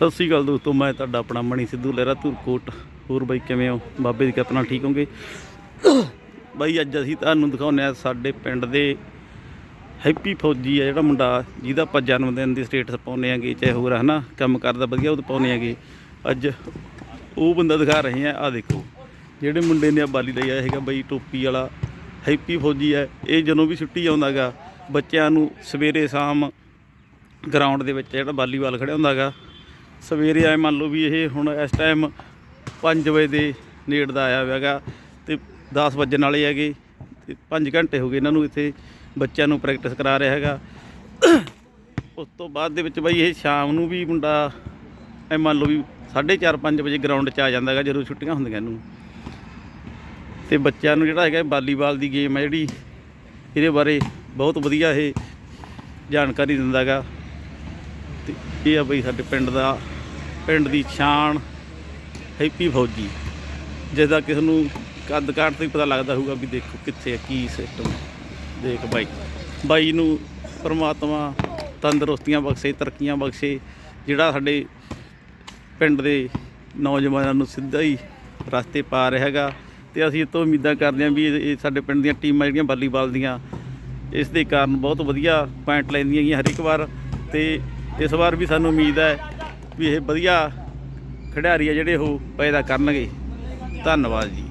ਸਤਿ ਸ਼੍ਰੀ ਅਕਾਲ ਦੋਸਤੋ, ਮੈਂ ਤੁਹਾਡਾ ਆਪਣਾ ਮਣੀ ਸਿੱਧੂ ਲਹਿਰਾ ਧੁਰਕੋਟ। ਹੋਰ ਬਾਈ ਕਿਵੇਂ ਹੋ? ਬਾਬੇ ਦੀ ਕਿਰਪਾ ਨਾਲ ਠੀਕ ਹੋਗੇ ਬਾਈ, ਅੱਜ ਅਸੀਂ ਤੁਹਾਨੂੰ ਦਿਖਾਉਂਦੇ ਆ ਸਾਡੇ ਪਿੰਡ ਦੇ ਹੈਪੀ ਫੌਜੀ ਆ ਜਿਹੜਾ ਮੁੰਡਾ, ਜਿਹਦਾ ਆਪਾਂ ਜਨਮ ਦਿਨ ਦੀ ਸਟੇਟਸ ਪਾਉਂਦੇ ਆਂਗੇ ਚਾਹੇ ਹੋਰ ਹਨਾ? ਕੰਮ ਕਰਦਾ ਵਧੀਆ, ਉਹ ਤਾਂ ਪਾਉਂਦੇ ਆਂਗੇ ਅੱਜ ਉਹ ਬੰਦਾ ਦਿਖਾ ਰਹੇ ਆ ਆ ਦੇਖੋ। ਜਿਹੜੇ ਮੁੰਡੇ ਨੇ ਆ ਬਾਲੀ ਲਈ ਆਇਆ ਹੈਗਾ ਬਾਈ, ਟੋਪੀ ਵਾਲਾ ਹੈਪੀ ਫੌਜੀ ਹੈ ਇਹ ਜਦੋਂ ਵੀ ਛੁੱਟੀ ਆਉਂਦਾਗਾ ਬੱਚਿਆਂ ਨੂੰ ਸਵੇਰੇ ਸ਼ਾਮ ਗਰਾਊਂਡ ਦੇ ਵਿੱਚ ਜਿਹੜਾ ਵਾਲੀਬਾਲ ਖੜਿਆ ਹੁੰਦਾਗਾ ਸਵੇਰੇ ਆਏ, ਮੰਨ ਲਓ ਵੀ ਇਹ ਹੁਣ ਇਸ ਟਾਈਮ 5 ਵਜੇ ਦੇ ਨੇੜ ਦਾ ਆਇਆ ਹੋਇਆਗਾ ਤੇ 10 ਵਜਣ ਵਾਲੇ ਹੈਗੇ ਤੇ 5 ਘੰਟੇ ਹੋ ਗਏ ਇਹਨਾਂ ਨੂੰ ਇੱਥੇ ਬੱਚਿਆਂ ਨੂੰ ਪ੍ਰੈਕਟਿਸ ਕਰਾ ਰਿਹਾ ਹੈਗਾ। ਉਸ ਤੋਂ ਬਾਅਦ ਦੇ ਵਿੱਚ ਬਈ ਇਹ ਸ਼ਾਮ ਨੂੰ ਵੀ ਮੁੰਡਾ ਐ ਮੰਨ ਲਓ ਵੀ 4:30 5 ਵਜੇ ਗਰਾਊਂਡ 'ਚ ਆ ਜਾਂਦਾ ਹੈਗਾ, ਜਦੋਂ ਛੁੱਟੀਆਂ ਹੁੰਦੀਆਂ ਇਹਨੂੰ। ਤੇ ਬੱਚਿਆਂ ਨੂੰ ਜਿਹੜਾ ਹੈਗਾ ਵਾਲੀਬਾਲ ਦੀ ਗੇਮ ਹੈ ਜਿਹੜੀ, ਇਹਦੇ ਬਾਰੇ ਬਹੁਤ ਵਧੀਆ ਇਹ ਜਾਣਕਾਰੀ ਦਿੰਦਾਗਾ ਤੇ ਇਹ ਆ ਬਈ ਸਾਡੇ ਪਿੰਡ ਦਾ ਪਿੰਡ ਦੀ ਸ਼ਾਨ ਹੈਪੀ ਫੌਜੀ। ਜਿਹਦਾ ਕਿਸ ਨੂੰ ਕੱਦ ਕਾਠ ਤੋਂ ਹੀ ਪਤਾ ਲੱਗਦਾ ਹੋਊਗਾ ਵੀ ਦੇਖੋ ਕਿੱਥੇ ਹੈ ਕੀ ਸਿਸਟਮ ਦੇਖ ਬਾਈ। ਬਾਈ ਨੂੰ ਪਰਮਾਤਮਾ ਤੰਦਰੁਸਤੀਆਂ ਬਖਸ਼ੇ, ਤਰੱਕੀਆਂ ਬਖਸ਼ੇ। ਜਿਹੜਾ ਸਾਡੇ ਪਿੰਡ ਦੇ ਨੌਜਵਾਨਾਂ ਨੂੰ ਸਿੱਧਾ ਹੀ ਰਸਤੇ ਪਾ ਰਿਹਾ ਹੈਗਾ। ਤੇ ਅਸੀਂ ਇਹ ਤੋਂ ਉਮੀਦਾਂ ਕਰਦੇ ਹਾਂ ਵੀ ਇਹ ਇਹ ਸਾਡੇ ਪਿੰਡ ਦੀਆਂ ਟੀਮਾਂ ਜਿਹੜੀਆਂ ਵਾਲੀਬਾਲ ਦੀਆਂ, ਇਸ ਦੇ ਕਾਰਨ ਬਹੁਤ ਵਧੀਆ ਪੁਆਇੰਟ ਲੈਂਦੀਆਂ ਗਈਆਂ ਹਰ ਇੱਕ ਵਾਰ। ਤੇ ਇਸ ਵਾਰ ਵੀ ਸਾਨੂੰ ਉਮੀਦ ਹੈ ਵੀ ਇਹ ਵਧੀਆ ਖਿਡਾਰੀ ਆ ਜਿਹੜੇ ਉਹ ਪੈਦਾ ਕਰਨਗੇ। ਧੰਨਵਾਦ ਜੀ।